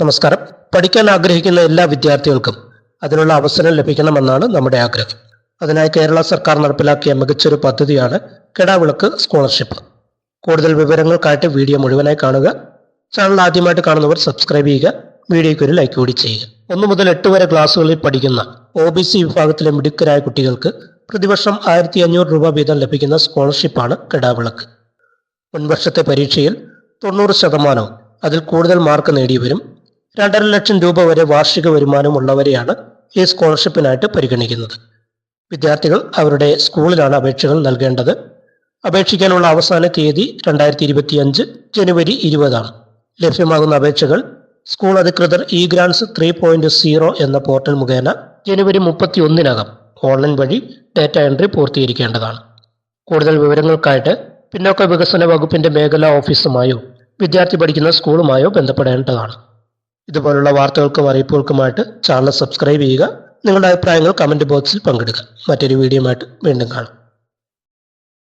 നമസ്കാരം. പഠിക്കാൻ ആഗ്രഹിക്കുന്ന എല്ലാ വിദ്യാർത്ഥികൾക്കും അതിനുള്ള അവസരം ലഭിക്കണമെന്നാണ് നമ്മുടെ ആഗ്രഹം. അതിനായി കേരള സർക്കാർ നടപ്പിലാക്കിയ മികച്ചൊരു പദ്ധതിയാണ് കെടാവിളക്ക് സ്കോളർഷിപ്പ്. കൂടുതൽ വിവരങ്ങൾക്കായിട്ട് വീഡിയോ മുഴുവനായി കാണുക. ചാനൽ ആദ്യമായിട്ട് കാണുന്നവർ സബ്സ്ക്രൈബ് ചെയ്യുക. വീഡിയോയ്ക്ക് ഒരു ലൈക്ക് കൂടി ചെയ്യുക. ഒന്ന് മുതൽ എട്ട് വരെ ക്ലാസ്സുകളിൽ പഠിക്കുന്ന ഒ ബി സി വിഭാഗത്തിലെ മിടുക്കരായ കുട്ടികൾക്ക് പ്രതിവർഷം ആയിരത്തി അഞ്ഞൂറ് രൂപ വീതം ലഭിക്കുന്ന സ്കോളർഷിപ്പാണ് കെടാവിളക്ക്. മുൻവർഷത്തെ പരീക്ഷയിൽ തൊണ്ണൂറ് ശതമാനവും അതിൽ കൂടുതൽ മാർക്ക് നേടിയവരും രണ്ടര ലക്ഷം രൂപ വരെ വാർഷിക വരുമാനമുള്ളവരെയാണ് ഈ സ്കോളർഷിപ്പിനായിട്ട് പരിഗണിക്കുന്നത്. വിദ്യാർത്ഥികൾ അവരുടെ സ്കൂളിലാണ് അപേക്ഷകൾ നൽകേണ്ടത്. അപേക്ഷിക്കാനുള്ള അവസാന തീയതി രണ്ടായിരത്തി ഇരുപത്തിയഞ്ച് ജനുവരി ഇരുപതാണ്. ലഭ്യമാകുന്ന അപേക്ഷകൾ സ്കൂൾ അധികൃതർ E grants three point zero എന്ന പോർട്ടൽ മുഖേന ജനുവരി മുപ്പത്തി ഒന്നിനകം ഓൺലൈൻ വഴി ഡാറ്റ എൻട്രി പൂർത്തീകരിക്കേണ്ടതാണ്. കൂടുതൽ വിവരങ്ങൾക്കായിട്ട് പിന്നോക്ക വികസന വകുപ്പിന്റെ മേഖലാ ഓഫീസുമായോ വിദ്യാർത്ഥി പഠിക്കുന്ന സ്കൂളുമായോ ബന്ധപ്പെടേണ്ടതാണ്. ഇതുപോലുള്ള വാർത്തകൾക്കും അറിയിപ്പുകൾക്കുമായിട്ട് ചാനൽ സബ്സ്ക്രൈബ് ചെയ്യുക. നിങ്ങളുടെ അഭിപ്രായങ്ങൾ കമന്റ് ബോക്സിൽ പങ്കിടുക. മറ്റൊരു വീഡിയോയുമായിട്ട് വീണ്ടും കാണാം.